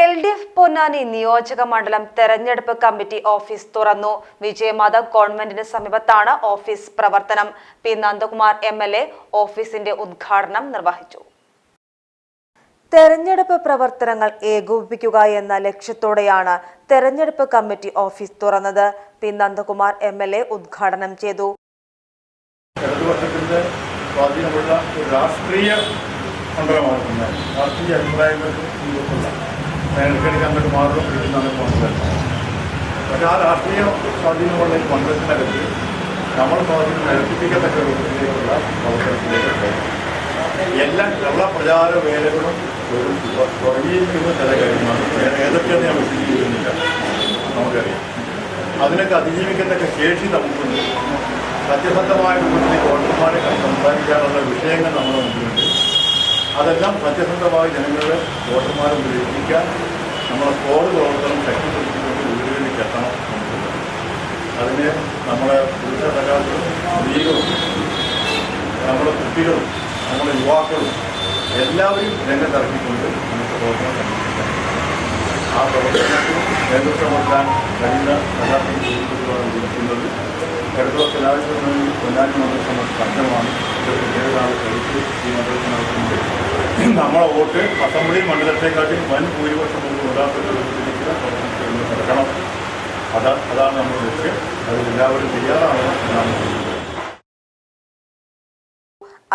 L D F Ponnani നിയോജക മണ്ഡലം തെരഞ്ഞെടുപ്പ് കമ്മിറ്റി ഓഫീസ് തുറന്നു. വിജയമാത കോൺവെന്റിന് സമീപത്താണ് ഓഫീസ് പ്രവർത്തനം. P Nandakumar M L A ഓഫീസിന്റെ ഉദ്ഘാടനം നിർവഹിച്ചു. തെരഞ്ഞെടുപ്പ് പ്രവർത്തനങ്ങൾ ഏകോപിപ്പിക്കുക എന്ന ലക്ഷ്യത്തോടെയാണ് തെരഞ്ഞെടുപ്പ് കമ്മിറ്റി ഓഫീസ് തുറന്നത്. P Nandakumar M L A ഉദ്ഘാടനം ചെയ്തു. സ്വാധീനമുള്ള രാഷ്ട്രീയ മണ്ഡലമാണ് രാഷ്ട്രീയ അഭിപ്രായങ്ങൾക്ക് മുൻകൂട്ടുള്ള വേണ്ടി മാറും ഇരുന്നാണ് കോൺഗ്രസ്. പക്ഷേ ആ രാഷ്ട്രീയ സ്വാധീനമുള്ള ഈ കോൺഗ്രസിന്റെ മണ്ഡലത്തിനകത്ത് നമ്മൾ സ്വാധീനം നിരസിപ്പിക്കത്തക്ക രൂപത്തിലേക്കുള്ള അവസരത്തിലേക്ക് എല്ലാ എല്ലാ പ്രചാര വേലകളും തുടങ്ങിയിരിക്കുന്ന ചില കാര്യമാണ് വേറെ ഏതൊക്കെയെന്ന് ഞാൻ വിശദീകരിക്കുന്നില്ല. നമുക്കറിയാം. അതിനൊക്കെ അതിജീവിക്കത്തക്ക ശേഷി നമുക്കുണ്ട്. സത്യസന്ധമായ രൂപത്തിൽ വോട്ടർമാരെ സംസാരിക്കാനുള്ള വിഷയങ്ങൾ നമ്മുടെ മുമ്പിലുണ്ട്. അതെല്ലാം സത്യസന്ധമായി ജനങ്ങളുടെ വോട്ടർമാരെ എത്തിക്കാൻ നമ്മളെ കോഡ് പ്രവർത്തനം ശക്തിപ്പെടുത്തിക്കൊണ്ട് വീടുകളിലേക്ക് എത്തണം നമുക്കുണ്ട് അതിന് നമ്മളെ പുരുഷ സഖാക്കളും സ്ത്രീകളും നമ്മുടെ കുട്ടികളും നമ്മുടെ യുവാക്കളും എല്ലാവരും രംഗത്തിറക്കിക്കൊണ്ട് നമുക്ക് പ്രവർത്തനം ആ പ്രവർത്തനത്തിൽ നേതൃത്വം കൊടുക്കാൻ കഴിയുന്ന സുഹൃത്തുക്കളാണ് ഇരിക്കുന്നത് ഇടതുള്ള കലാശുദ്ധി പൊന്നാനി മണ്ഡലം സജ്ജമാണ് നമ്മളെ വോട്ട് അസംബ്ലി മണ്ഡലത്തെക്കാട്ടിൽ വൻ ഭൂരിപക്ഷം നമുക്ക് ഉണ്ടാക്കുന്ന രൂപത്തിലേക്ക് പ്രവർത്തനത്തിൽ നിന്ന് കിടക്കണം അതാണ് നമ്മൾ ലക്ഷ്യം. അത് എല്ലാവരും തയ്യാറാണ്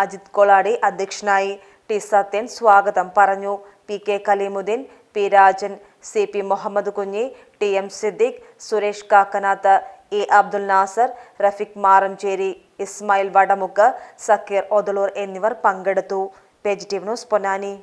അജിത് കൊളാടി അധ്യക്ഷനായി ടി സത്യൻ സ്വാഗതം പറഞ്ഞു. P K Kaleemuddin P Rajan C P Muhammad Kunhi T M Siddique Suresh Kakkanath A Abdul Nasar Rafeeq Maranchery Ismail Vadamukku Sakkeer Othalur എന്നിവർ പങ്കെടുത്തു. પેજ ટીમનું સ્પોનાની